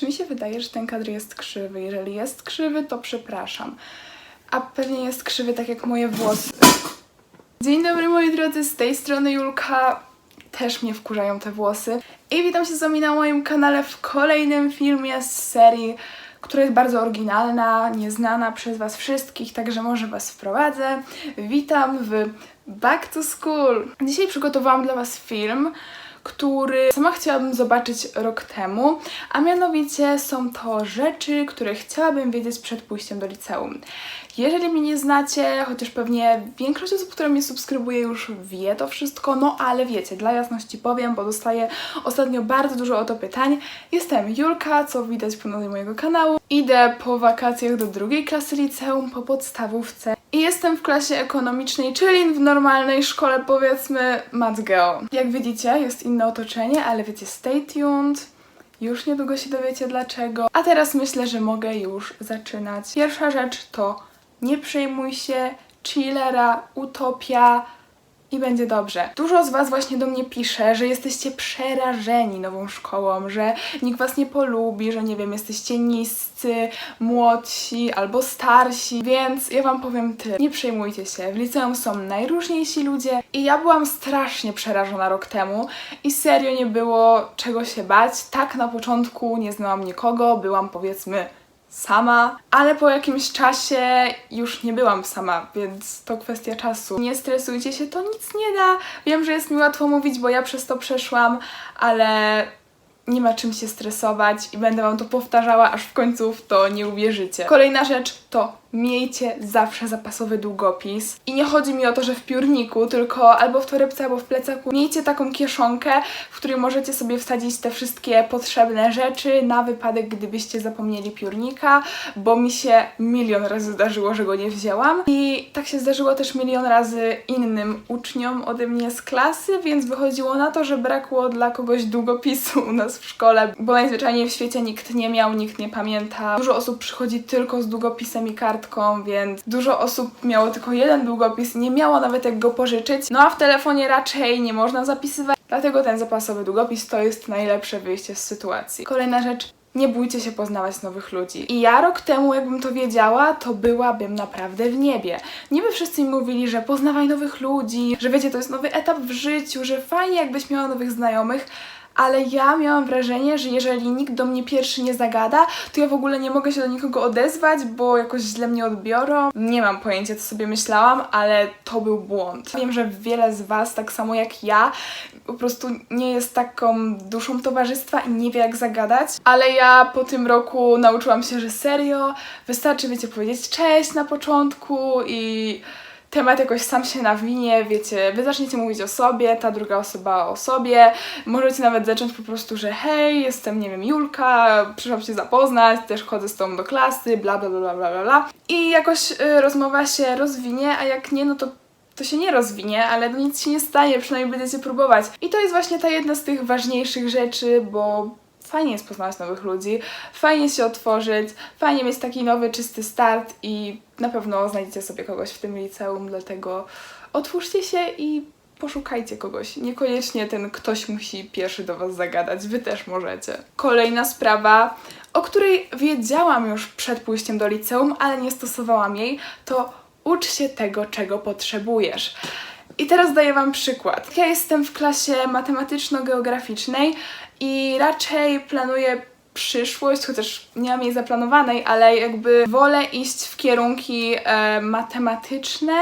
Czy mi się wydaje, że ten kadr jest krzywy? Jeżeli jest krzywy, to przepraszam. A pewnie jest krzywy tak jak moje włosy. Dzień dobry moi drodzy, z tej strony Julka. Też mnie wkurzają te włosy. I witam się z wami na moim kanale w kolejnym filmie z serii, która jest bardzo oryginalna, nieznana przez was wszystkich, także może was wprowadzę. Witam w Back to School. Dzisiaj przygotowałam dla was film, który sama chciałabym zobaczyć rok temu, a mianowicie są to rzeczy, które chciałabym wiedzieć przed pójściem do liceum. Jeżeli mnie nie znacie, chociaż pewnie większość osób, które mnie subskrybuje już wie to wszystko, no ale wiecie, dla jasności powiem, bo dostaję ostatnio bardzo dużo o to pytań. Jestem Julka, co widać po nazwie mojego kanału. Idę po wakacjach do drugiej klasy liceum, po podstawówce i jestem w klasie ekonomicznej, czyli w normalnej szkole powiedzmy Matgeo. Jak widzicie, jest inne otoczenie, ale wiecie, stay tuned. Już niedługo się dowiecie dlaczego. A teraz myślę, że mogę już zaczynać. Pierwsza rzecz to nie przejmuj się, chillera, utopia i będzie dobrze. Dużo z Was właśnie do mnie pisze, że jesteście przerażeni nową szkołą, że nikt Was nie polubi, że nie wiem, jesteście niscy, młodsi albo starsi, więc ja Wam powiem tyle. Nie przejmujcie się, w liceum są najróżniejsi ludzie i ja byłam strasznie przerażona rok temu i serio nie było czego się bać. Tak na początku nie znałam nikogo, byłam powiedzmy sama, ale po jakimś czasie już nie byłam sama, więc to kwestia czasu. Nie stresujcie się, to nic nie da. Wiem, że jest mi łatwo mówić, bo ja przez to przeszłam, ale nie ma czym się stresować i będę wam to powtarzała, aż w końcu w to nie uwierzycie. Kolejna rzecz to miejcie zawsze zapasowy długopis. I nie chodzi mi o to, że w piórniku, tylko albo w torebce, albo w plecaku. Miejcie taką kieszonkę, w której możecie sobie wsadzić te wszystkie potrzebne rzeczy na wypadek, gdybyście zapomnieli piórnika, bo mi się milion razy zdarzyło, że go nie wzięłam. I tak się zdarzyło też milion razy innym uczniom ode mnie z klasy, więc wychodziło na to, że brakło dla kogoś długopisu u nas w szkole, bo najzwyczajniej w świecie nikt nie miał, nikt nie pamięta. Dużo osób przychodzi tylko z długopisem i kartką, więc dużo osób miało tylko jeden długopis, nie miało nawet jak go pożyczyć. No a w telefonie raczej nie można zapisywać, dlatego ten zapasowy długopis to jest najlepsze wyjście z sytuacji. Kolejna rzecz. Nie bójcie się poznawać nowych ludzi. I ja rok temu, jakbym to wiedziała, to byłabym naprawdę w niebie. Niby wszyscy mi mówili, że poznawaj nowych ludzi, że wiecie, to jest nowy etap w życiu, że fajnie jakbyś miała nowych znajomych, ale ja miałam wrażenie, że jeżeli nikt do mnie pierwszy nie zagada, to ja w ogóle nie mogę się do nikogo odezwać, bo jakoś źle mnie odbiorą. Nie mam pojęcia, co sobie myślałam, ale to był błąd. Wiem, że wiele z Was, tak samo jak ja, po prostu nie jest taką duszą towarzystwa i nie wie, jak zagadać, ale ja po tym roku nauczyłam się, że serio, wystarczy, wiecie, powiedzieć cześć na początku i temat jakoś sam się nawinie, wiecie, wy zaczniecie mówić o sobie, ta druga osoba o sobie, możecie nawet zacząć po prostu, że hej, jestem, nie wiem, Julka, przyszłam się zapoznać, też chodzę z tobą do klasy, bla bla bla bla bla bla, bla. i jakoś y, rozmowa się rozwinie, a jak nie, no to to się nie rozwinie, ale no nic się nie stanie, przynajmniej będziecie próbować. I to jest właśnie ta jedna z tych ważniejszych rzeczy, bo fajnie jest poznawać nowych ludzi, fajnie się otworzyć, fajnie mieć taki nowy, czysty start i na pewno znajdziecie sobie kogoś w tym liceum, dlatego otwórzcie się i poszukajcie kogoś. Niekoniecznie ten ktoś musi pierwszy do Was zagadać, Wy też możecie. Kolejna sprawa, o której wiedziałam już przed pójściem do liceum, ale nie stosowałam jej, to ucz się tego, czego potrzebujesz. I teraz daję Wam przykład. Ja jestem w klasie matematyczno-geograficznej i raczej planuję przyszłość, chociaż nie mam jej zaplanowanej, ale jakby wolę iść w kierunki e, matematyczne,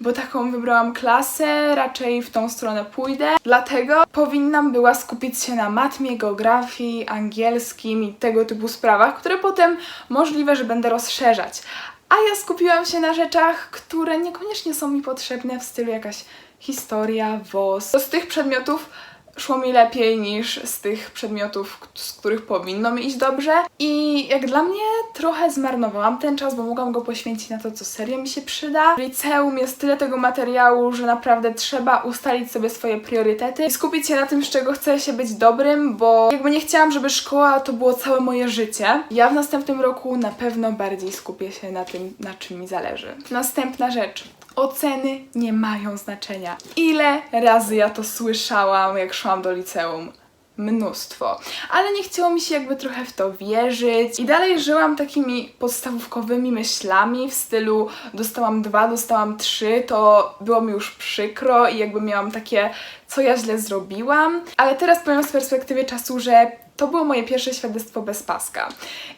bo taką wybrałam klasę, raczej w tą stronę pójdę. Dlatego powinnam była skupić się na matmie, geografii, angielskim i tego typu sprawach, które potem możliwe, że będę rozszerzać. A ja skupiłam się na rzeczach, które niekoniecznie są mi potrzebne w stylu jakaś historia, WOS. Z tych przedmiotów szło mi lepiej niż z tych przedmiotów, z których powinno mi iść dobrze. I jak dla mnie trochę zmarnowałam ten czas, bo mogłam go poświęcić na to, co serio mi się przyda. W liceum jest tyle tego materiału, że naprawdę trzeba ustalić sobie swoje priorytety i skupić się na tym, z czego chce się być dobrym, bo jakby nie chciałam, żeby szkoła to było całe moje życie. Ja w następnym roku na pewno bardziej skupię się na tym, na czym mi zależy. Następna rzecz. Oceny nie mają znaczenia. Ile razy ja to słyszałam, jak szłam do liceum? mnóstwo. Ale nie chciało mi się jakby trochę w to wierzyć i dalej żyłam takimi podstawówkowymi myślami w stylu dostałam dwa, dostałam trzy, to było mi już przykro i jakby miałam takie, co ja źle zrobiłam. Ale teraz powiem z perspektywy czasu, że to było moje pierwsze świadectwo bez paska.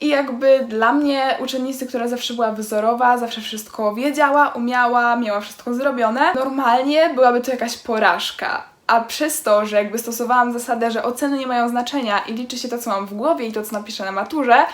I jakby dla mnie uczennicy, która zawsze była wzorowa, zawsze wszystko wiedziała, umiała, miała wszystko zrobione, normalnie byłaby to jakaś porażka. A przez to, że jakby stosowałam zasadę, że oceny nie mają znaczenia i liczy się to, co mam w głowie i to, co napiszę na maturze,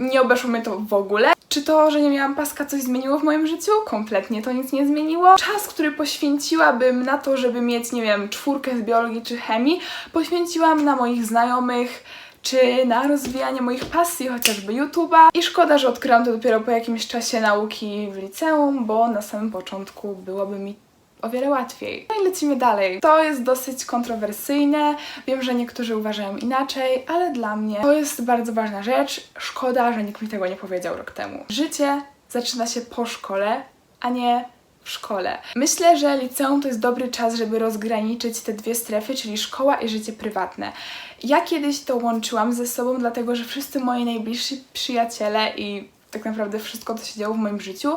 nie obeszło mnie to w ogóle. Czy to, że nie miałam paska, coś zmieniło w moim życiu? Kompletnie to nic nie zmieniło. Czas, który poświęciłabym na to, żeby mieć, nie wiem, czwórkę z biologii czy chemii, poświęciłam na moich znajomych, czy na rozwijanie moich pasji, chociażby YouTube'a. I szkoda, że odkryłam to dopiero po jakimś czasie nauki w liceum, bo na samym początku byłoby mi o wiele łatwiej. No i lecimy dalej. To jest dosyć kontrowersyjne. Wiem, że niektórzy uważają inaczej, ale dla mnie to jest bardzo ważna rzecz. Szkoda, że nikt mi tego nie powiedział rok temu. Życie zaczyna się po szkole, a nie w szkole. Myślę, że liceum to jest dobry czas, żeby rozgraniczyć te dwie strefy, czyli szkoła i życie prywatne. Ja kiedyś to łączyłam ze sobą, dlatego że wszyscy moi najbliżsi przyjaciele i tak naprawdę wszystko, co się działo w moim życiu,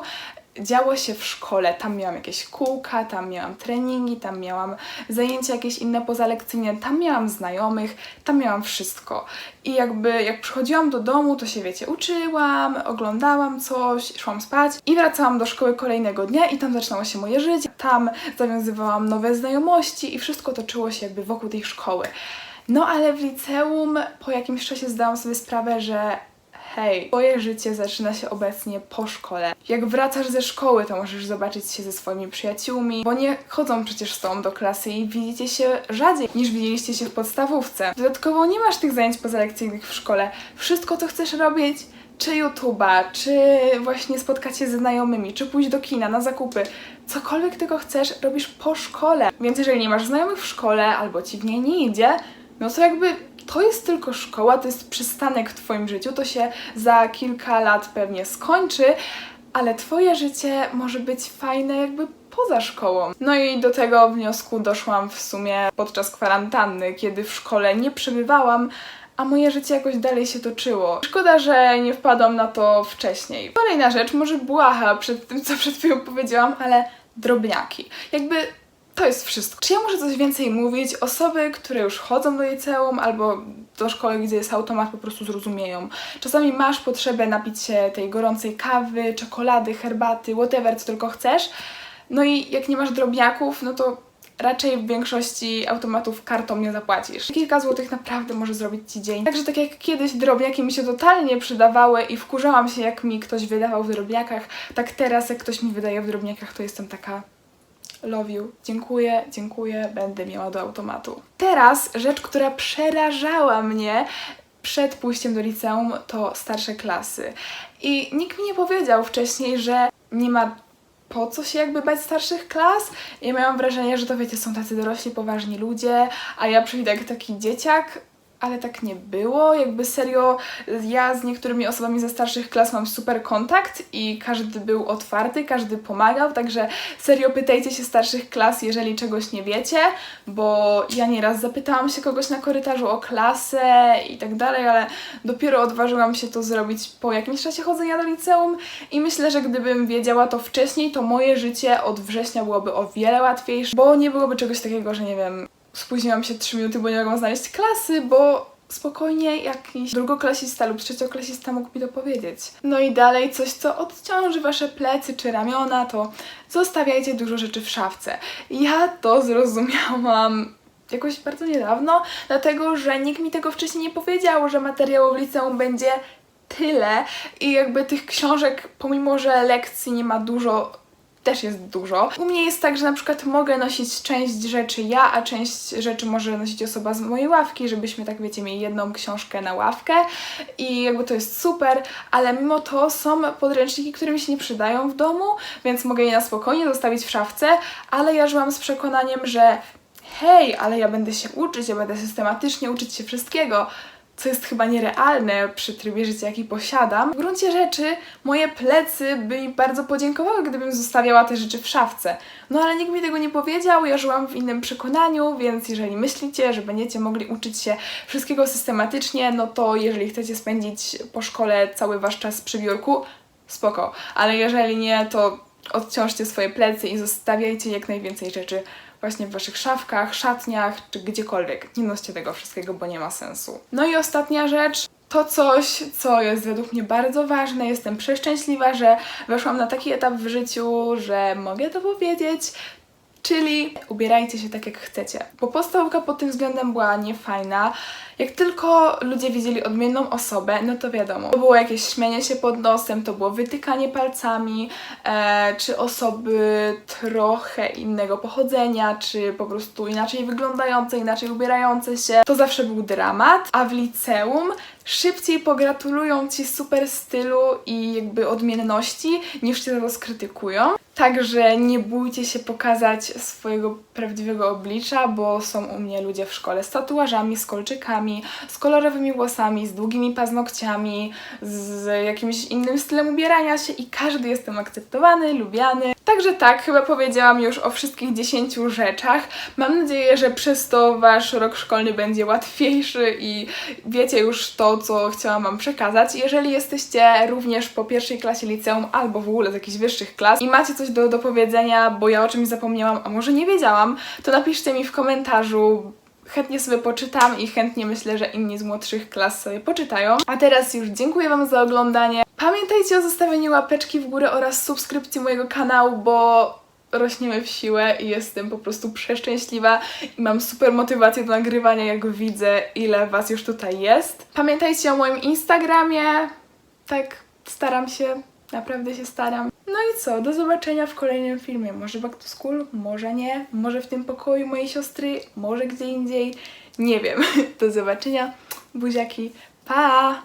działo się w szkole. Tam miałam jakieś kółka, tam miałam treningi, tam miałam zajęcia jakieś inne pozalekcyjne, tam miałam znajomych, tam miałam wszystko. I jakby jak przychodziłam do domu, to się wiecie, uczyłam, oglądałam coś, szłam spać i wracałam do szkoły kolejnego dnia i tam zaczynało się moje życie. Tam zawiązywałam nowe znajomości i wszystko toczyło się jakby wokół tej szkoły. No ale w liceum po jakimś czasie zdałam sobie sprawę, że hej, twoje życie zaczyna się obecnie po szkole. Jak wracasz ze szkoły, to możesz zobaczyć się ze swoimi przyjaciółmi, bo nie chodzą przecież z tobą do klasy i widzicie się rzadziej niż widzieliście się w podstawówce. Dodatkowo nie masz tych zajęć pozalekcyjnych w szkole. Wszystko, co chcesz robić, czy YouTube'a, czy właśnie spotkać się ze znajomymi, czy pójść do kina na zakupy, cokolwiek tego chcesz, robisz po szkole. Więc jeżeli nie masz znajomych w szkole, albo ci w niej nie idzie, no to jakby to jest tylko szkoła, to jest przystanek w Twoim życiu, to się za kilka lat pewnie skończy, ale Twoje życie może być fajne jakby poza szkołą. No i do tego wniosku doszłam w sumie podczas kwarantanny, kiedy w szkole nie przebywałam, a moje życie jakoś dalej się toczyło. Szkoda, że nie wpadłam na to wcześniej. Kolejna rzecz, może błaha przed tym, co przed chwilą powiedziałam, ale drobniaki. Jakby to jest wszystko. Czy ja muszę coś więcej mówić? Osoby, które już chodzą do liceum albo do szkoły, gdzie jest automat, po prostu zrozumieją. Czasami masz potrzebę napić się tej gorącej kawy, czekolady, herbaty, whatever, co tylko chcesz. No i jak nie masz drobniaków, no to raczej w większości automatów kartą nie zapłacisz. Kilka złotych naprawdę może zrobić Ci dzień. Także tak jak kiedyś drobniaki mi się totalnie przydawały i wkurzałam się, jak mi ktoś wydawał w drobniakach, tak teraz jak ktoś mi wydaje w drobniakach, to jestem taka love you, dziękuję, dziękuję, będę miała do automatu. Teraz rzecz, która przerażała mnie przed pójściem do liceum, to starsze klasy. I nikt mi nie powiedział wcześniej, że nie ma po co się jakby bać starszych klas. Ja miałam wrażenie, że to wiecie, są tacy dorośli, poważni ludzie, a ja przyjdę jak taki dzieciak, ale tak nie było. Jakby serio, ja z niektórymi osobami ze starszych klas mam super kontakt i każdy był otwarty, każdy pomagał, także serio pytajcie się starszych klas, jeżeli czegoś nie wiecie, bo ja nieraz zapytałam się kogoś na korytarzu o klasę i tak dalej, ale dopiero odważyłam się to zrobić po jakimś czasie chodzenia do liceum i myślę, że gdybym wiedziała to wcześniej, to moje życie od września byłoby o wiele łatwiejsze, bo nie byłoby czegoś takiego, że nie wiem, spóźniłam się 3 minuty, bo nie mogłam znaleźć klasy, bo spokojnie jakiś drugoklasista lub trzecioklasista mógł mi to powiedzieć. No i dalej coś, co odciąży wasze plecy czy ramiona, to zostawiajcie dużo rzeczy w szafce. Ja to zrozumiałam jakoś bardzo niedawno, dlatego że nikt mi tego wcześniej nie powiedział, że materiału w liceum będzie tyle i jakby tych książek, pomimo że lekcji nie ma dużo, też jest dużo. U mnie jest tak, że na przykład mogę nosić część rzeczy ja, a część rzeczy może nosić osoba z mojej ławki, żebyśmy tak wiecie mieli jedną książkę na ławkę i jakby to jest super, ale mimo to są podręczniki, które mi się nie przydają w domu, więc mogę je na spokojnie zostawić w szafce, ale ja żyłam z przekonaniem, że hej, ale ja będę się uczyć, ja będę systematycznie uczyć się wszystkiego. Co jest chyba nierealne przy trybie życia, jaki posiadam. W gruncie rzeczy moje plecy by mi bardzo podziękowały, gdybym zostawiała te rzeczy w szafce. No ale nikt mi tego nie powiedział, ja żyłam w innym przekonaniu, więc jeżeli myślicie, że będziecie mogli uczyć się wszystkiego systematycznie, no to jeżeli chcecie spędzić po szkole cały wasz czas przy biurku, spoko. Ale jeżeli nie, to odciążcie swoje plecy i zostawiajcie jak najwięcej rzeczy właśnie w waszych szafkach, szatniach czy gdziekolwiek. Nie noście tego wszystkiego, bo nie ma sensu. No i ostatnia rzecz. To coś, co jest według mnie bardzo ważne. Jestem przeszczęśliwa, że weszłam na taki etap w życiu, że mogę to powiedzieć. Czyli ubierajcie się tak jak chcecie. Bo podstawówka pod tym względem była niefajna. Jak tylko ludzie widzieli odmienną osobę, no to wiadomo. To było jakieś śmianie się pod nosem, to było wytykanie palcami, e, czy osoby trochę innego pochodzenia, czy po prostu inaczej wyglądające, inaczej ubierające się. To zawsze był dramat. A w liceum szybciej pogratulują ci super stylu i jakby odmienności, niż cię za to skrytykują. Także nie bójcie się pokazać swojego prawdziwego oblicza, bo są u mnie ludzie w szkole z tatuażami, z kolczykami, z kolorowymi włosami, z długimi paznokciami, z jakimś innym stylem ubierania się i każdy jest tam akceptowany, lubiany. Także tak, chyba powiedziałam już o wszystkich 10 rzeczach. Mam nadzieję, że przez to wasz rok szkolny będzie łatwiejszy i wiecie już to, co chciałam wam przekazać. Jeżeli jesteście również po pierwszej klasie liceum albo w ogóle z jakichś wyższych klas i macie coś do, do powiedzenia, bo ja o czymś zapomniałam, a może nie wiedziałam, to napiszcie mi w komentarzu. Chętnie sobie poczytam i chętnie myślę, że inni z młodszych klas sobie poczytają. A teraz już dziękuję Wam za oglądanie. Pamiętajcie o zostawieniu łapeczki w górę oraz subskrypcji mojego kanału, bo rośniemy w siłę i jestem po prostu przeszczęśliwa i mam super motywację do nagrywania, jak widzę, ile Was już tutaj jest. Pamiętajcie o moim Instagramie. Tak, staram się, naprawdę się staram. No i co, do zobaczenia w kolejnym filmie. Może back to school, może nie, może w tym pokoju mojej siostry, może gdzie indziej. Nie wiem. Do zobaczenia. Buziaki. Pa!